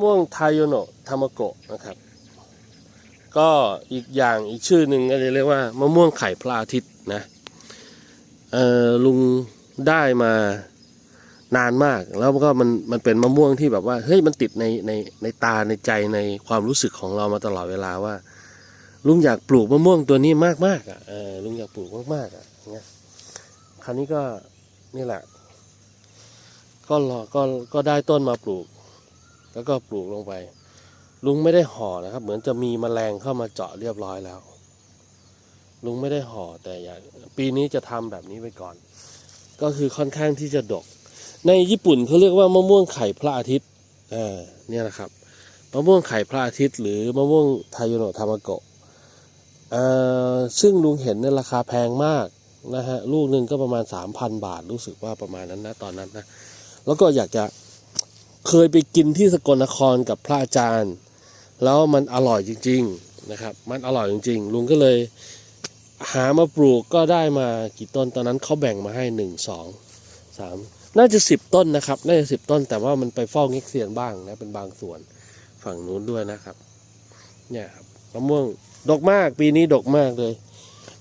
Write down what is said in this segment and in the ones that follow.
ม่วงไทโยโนะทามโกะนะครับ ก็อีกอย่างอีกชื่อหนึ่งก็จะเรียกว่ามะม่วงไข่พระอาทิตย์นะเออลุงได้มานานมากแล้วก็มันมันเป็นมะม่วงที่แบบว่าเฮ้ยมันติดในในในตาในใจในความรู้สึกของเรามาตลอดเวลาว่า ลุงอยากปลูกมะม่วงตัวนี้มากมากๆอะเออลุงอยากปลูกมากมากๆอะเงี้ยคราวนี้ก็นี่แหละ ก็รอก็ก็ได้ต้นมาปลูก แล้วก็ปลูกลงไป ลุงไม่ได้ห่อนะครับ เหมือนจะมีแมลงเข้ามาเจาะเรียบร้อยแล้ว ลุงไม่ได้ห่อแต่อย่าปีนี้จะทำแบบนี้ไปก่อน ก็คือค่อนข้างที่จะดก ในญี่ปุ่นเขาเรียกว่ามะม่วงไข่พระอาทิตย์เออเนี่ยนะครับมะม่วงไข่พระอาทิตย์ หรือมะม่วงไทโยโนะทามาโกะเอ่อซึ่งลุงเห็นในยราคาแพงมากนะฮะลูกหนึ่งก็ประมาณ 3,000 บาทรู้สึกว่าประมาณนั้นนะตอนนั้นนะแล้วก็อยากจะ เคยไปกินที่สกลนครกับพระอาจารย์ แล้วมันอร่อยจริง ๆนะครับ มันอร่อยจริง ๆ ลุงก็เลยหามาปลูกก็ได้มากี่ต้นตอนนั้นเขาแบ่งมาให้หนึ่งสองสามน่าจะสิบต้นนะครับ น่าจะสิบต้นแต่ว่ามันไปเฝ้าเง็กเซียนบ้างนะเป็นบางส่วนฝั่งนู้นด้วยนะครับ เนี่ยครับมะม่วงดกมากปีนี้ดกมากเลย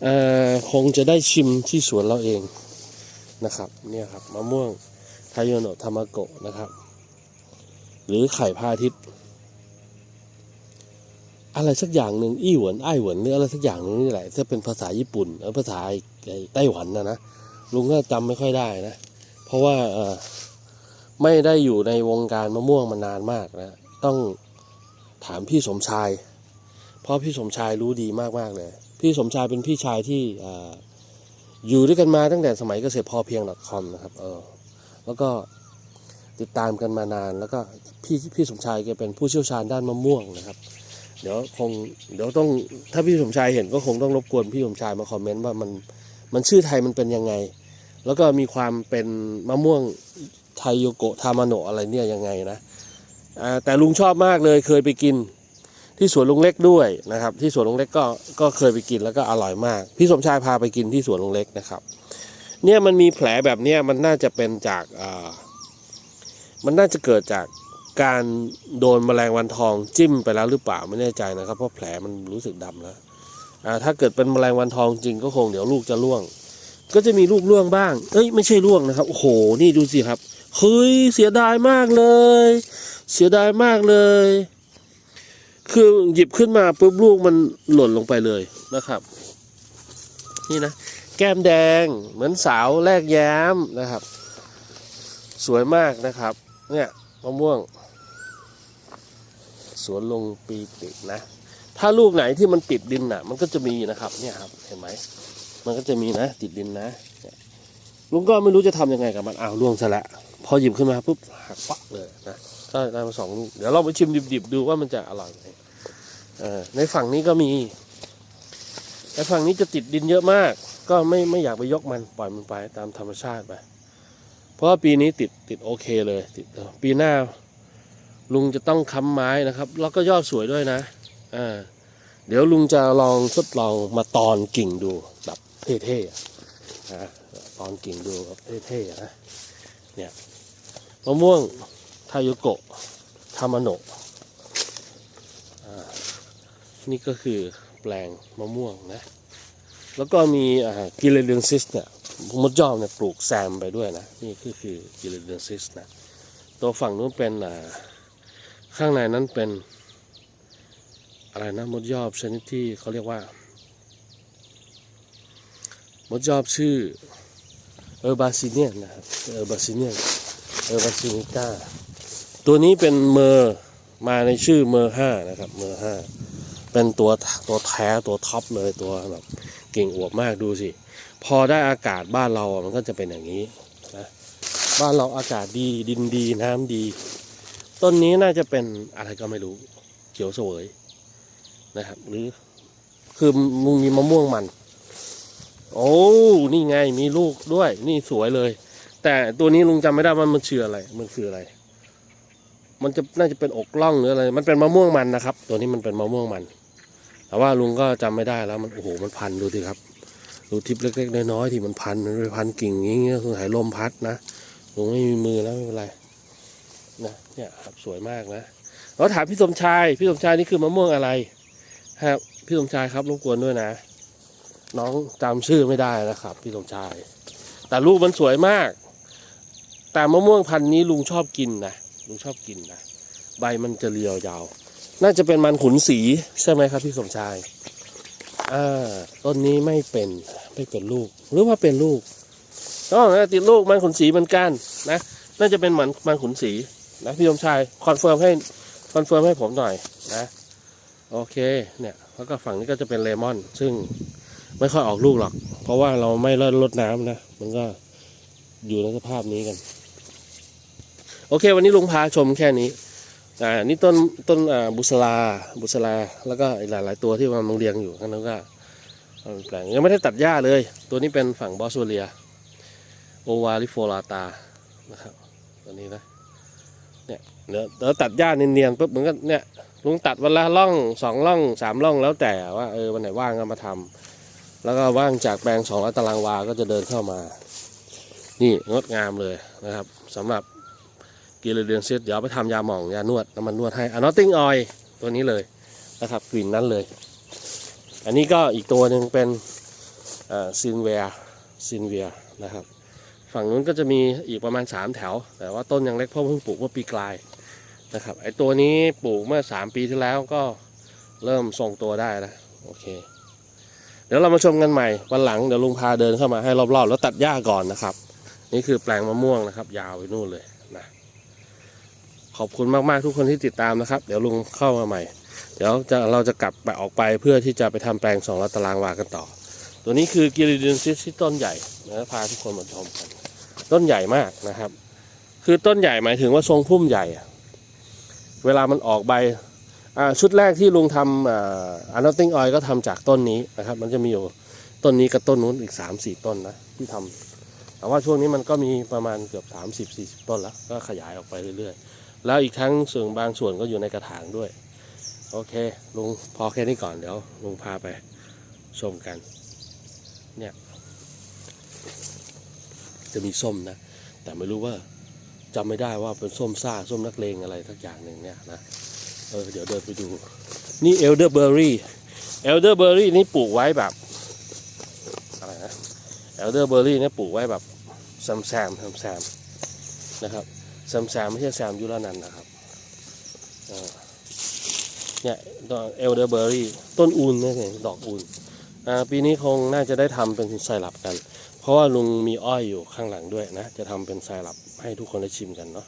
เอ่อคงจะได้ชิมที่สวนเราเองนะครับ เนี่ยครับมะม่วงไทโยโนะทามโกะนะครับ หรือไข่พระอาทิตย์ อะไรสักอย่างหนึ่งอี้หวนไอ้หวนหรืออะไรสักอย่างหนึงนี่แหละถ้าเป็นภาษาญี่ปุ่นเออภาษาไต้หวันนะนะลุงก็จำไม่ค่อยได้นะ เพราะว่าเออไม่ได้อยู่ในวงการมะม่วงมานานมากนะ ต้องถามพี่สมชาย เพราะพี่สมชายรู้ดีมากๆเลย พี่สมชายเป็นพี่ชายที่เอ่ออยู่ด้วยกันมาตั้งแต่สมัยเกษตรพอเพียง .com นะครับ เออ แล้วก็ ติดตามกันมานาน แล้วก็พี่พี่สมชายแกเป็นผู้เชี่ยวชาญด้านมะม่วงนะครับ เดี๋ยวคงเดี๋ยวต้องถ้าพี่สมชายเห็นก็คงต้องรบกวนพี่สมชายมาคอมเมนต์ว่ามันมันชื่อไทยมันเป็นยังไง แล้วก็มีความเป็นมะม่วงไทยโยโกะทามาโนะอะไรเนี่ยยังไงนะแต่ลุงชอบมากเลยเคยไปกิน ที่สวนลุงเล็กด้วยนะครับ ที่สวนลุงเล็กก็ก็เคยไปกินแล้วก็อร่อยมาก พี่สมชายพาไปกินที่สวนลุงเล็กนะครับ เนี่ยมันมีแผลแบบเนี้ยมันน่าจะเป็นจากอ่า มันน่าจะเกิดจากการโดนแมลงวันทองจิ้มไปแล้วหรือเปล่าไม่แน่ใจนะครับเพราะแผลมันรู้สึกดำแล้วถ้าเกิดเป็นแมลงวันทองจริงก็คงเดี๋ยวลูกจะร่วง ก็จะมีลูกร่วงบ้าง เอ้ยไม่ใช่ร่วงนะครับโอ้โหนี่ดูสิครับเฮ้ยเสียดายมากเลย เสียดายมากเลย คือหยิบขึ้นมาปุ๊บลูกมันหล่นลงไปเลยนะครับ นี่นะแก้มแดงเหมือนสาวแรกแย้มนะครับ สวยมากนะครับ เนี่ยมะม่วง สวนลงปีตินะ ถ้าลูกไหนที่มันติดดินน่ะ มันก็จะมีนะครับ เนี่ยครับ เห็นไหมมันก็จะมีนะ ติดดินนะลุงก็ไม่รู้จะทำยังไงกับมันอ้าวล่วงซะละพอหยิบขึ้นมาปุ๊บหักปักเลยนะก็ได้มาสองลูกเดี๋ยวเราไปชิมดิบๆดูว่ามันจะอร่อยไหมเออในฝั่งนี้ก็มีในฝั่งนี้จะติดดินเยอะมาก ก็ไม่ไม่อยากไปยกมันปล่อยมันไปตามธรรมชาติไป เพราะปีนี้ติดติดโอเคเลยติดปีหน้า ลุงจะต้องค้ำไม้นะครับ แล้วก็ยอดสวยด้วยนะอ่าเดี๋ยวลุงจะลองทดลองมาตอนกิ่งดูแบบเท่ๆนะตอนกิ่งดูแบบเท่ๆนะเนี่ยมะม่วงทายุโกะทามาโนะนี่ก็คือแปลงมะม่วงนะ แล้วก็มีกิเลเดนซิสเนี่ย มดยอมเนี่ยปลูกแซมไปด้วยนะ นี่คือคือกิเลเดนซิสนะ ตัวฝั่งนู้นเป็นข้างในนั้นเป็น อะไรนะมดยอบชนิดที่เขาเรียกว่า มดยอบชื่อเออร์บาซิเนียนนะครับเออร์บาซิเนียนเออร์บาซินิก้าตัวนี้เป็นเมอร์มาในชื่อเมอร์ห้านะครับเมอร์ห้าเป็นตัวตัวแท้ตัวท็อปเลยตัวแบบ ก่งอวบมากดูสิ พอได้อากาศบ้านเราอะมันก็จะเป็นอย่างนี้นะบ้านเราอากาศดีดินดีน้ำดี ต้นนี้น่าจะเป็นอะไรก็ไม่รู้เขียวเสวยนะครับ หรือคือมึงมีมะม่วงมัน โอ้นี่ไงมีลูกด้วย นี่สวยเลย แต่ตัวนี้ลุงจำไม่ได้ว่ามันชื่ออะไร มันคืออะไร มันจะน่าจะเป็นอกล่องหรืออะไร มันเป็นมะม่วงมันนะครับ ตัวนี้มันเป็นมะม่วงมัน แต่ว่าลุงก็จำไม่ได้แล้วมันโอ้โหมันพันดูสิครับ ดูทิปเล็กๆน้อยๆที่มันพันมันไปพันกิ่งอย่างเงี้ยคือหายลมพัดนะลุงไม่มีมือแล้วไม่เป็นไรนะเนี่ยครับสวยมากนะเราถามพี่สมชายพี่สมชายนี่คือมะม่วงอะไรครับพี่สมชายครับรบกวนด้วยนะ น้องจำชื่อไม่ได้นะครับ พี่สมชาย แต่ลูกมันสวยมาก แต่มะม่วงพันธุ์นี้ลุงชอบกินนะลุงชอบกินนะใบมันจะเรียวยาว น่าจะเป็นมันขุนสีใช่ไหมครับพี่สมชาย อ่า ต้นนี้ไม่เป็นไม่เป็นลูก หรือว่าเป็นลูกก็ติดลูกมันขุนสีเหมือนกันนะ น่าจะเป็นเหมือนมันขุนสีนะพี่สมชายคอนเฟิร์มให้คอนเฟิร์มให้ผมหน่อยนะ โอเค เนี่ยแล้วก็ฝั่งนี้ก็จะเป็นเลมอน ซึ่งไม่ค่อยออกลูกหรอก เพราะว่าเราไม่เลิรดน้ำนะ มันก็อยู่ในสภาพนี้กัน โอเค วันนี้ลุงพาชมแค่นี้ อ่านี่ต้นต้นอ่าบุษราบุษราแล้วก็อีกหลายๆตัวที่มันเรียงอยู่ข้างนั้นก็แปลงยังไม่ได้ตัดหญ้าเลย ตัวนี้เป็นฝั่งบอสโวเลียโอวาลิโฟลาตานะครับตัวนี้นะเนี่ยเดี๋ยวเดี๋ยวตัดหญ้าเนียนๆปุ๊บมันก็เนี่ยลุงตัดวันละร่องสองร่องสามร่องแล้วแต่ว่าเออวันไหนว่างก็มาทำแล้วก็ว่างจากแปลงสองร้อยตารางวาก็จะเดินเข้ามา นี่งดงามเลยนะครับสำหรับ กิเลเดียนซิตเดี๋ยวไปทำยาหม่องยานวดน้ำมันนวดให้อะนอตติ้งออยตัวนี้เลยนะครับกลิ่นนั้นเลย อันนี้ก็อีกตัวหนึ่งเป็นซินเวียซินเวียนะครับ ฝั่งนู้นก็จะมีอีกประมาณ 3 แถว แต่ว่าต้นยังเล็กเพราะเพิ่งปลูกเมื่อปีกลายนะครับไอตัวนี้ปลูกเมื่อ 3 ปีที่แล้วก็เริ่มทรงตัวได้แล้วโอเค เดี๋ยวเรามาชมกันใหม่วันหลังเดี๋ยวลุงพาเดินเข้ามาให้รอบๆ แล้วตัดหญ้าก่อนนะครับ นี่คือแปลงมะม่วงนะครับ ยาวไปนู่นเลย ขอบคุณมากๆทุกคนที่ติดตามนะครับ เดี๋ยวลุงเข้ามาใหม่ เดี๋ยวจะเราจะกลับไปออกไปเพื่อที่จะไปทำแปลงสองร้อตารางวากันต่อ ตัวนี้คือกิริดินซิสที่ต้นใหญ่นะพาทุกคนมาชมกันต้นใหญ่มากนะครับ คือต้นใหญ่หมายถึงว่าทรงพุ่มใหญ่ เวลามันออกใบชุดแรกที่ลุงทำอ่าอันนอตติ้งออยก็ทำจากต้นนี้นะครับ มันจะมีอยู่ต้นนี้กับต้นนู้นอีกสามสี่ต้นนะที่ทำแต่ว่าช่วงนี้มันก็มีประมาณเกือบสามสิบสี่สิบต้นแล้ว ก็ขยายออกไปเรื่อยๆ แล้วอีกทั้งส่วนบางส่วนก็อยู่ในกระถางด้วย โอเคลุงพอแค่นี้ก่อนเดี๋ยวลุงพาไปชมกัน เนี่ย จะมีส้มนะ แต่ไม่รู้ว่าจำไม่ได้ว่าเป็นส้มซ่าส้มนักเลงอะไรสักอย่างหนึ่งเนี่ยนะเออเดี๋ยวเดินไปดู นี่เอลเดอร์เบอร์รี่เอลเดอร์เบอร์รี่นี่ปลูกไว้แบบอะไรนะเอลเดอร์เบอร์รี่นี่ปลูกไว้แบบแซมแซมแซมแซมนะครับ แซมแซมไม่ใช่แซมยูรานันนะครับเนี่ยเอลเดอร์เบอร์รี่ต้นอูนนี่เองดอกอูนปีนี้คงน่าจะได้ทำเป็นไซรัปกัน เพราะว่าลุงมีอ้อยอยู่ข้างหลังด้วยนะ จะทำเป็นไซรัปให้ทุกคนได้ชิมกันเนาะ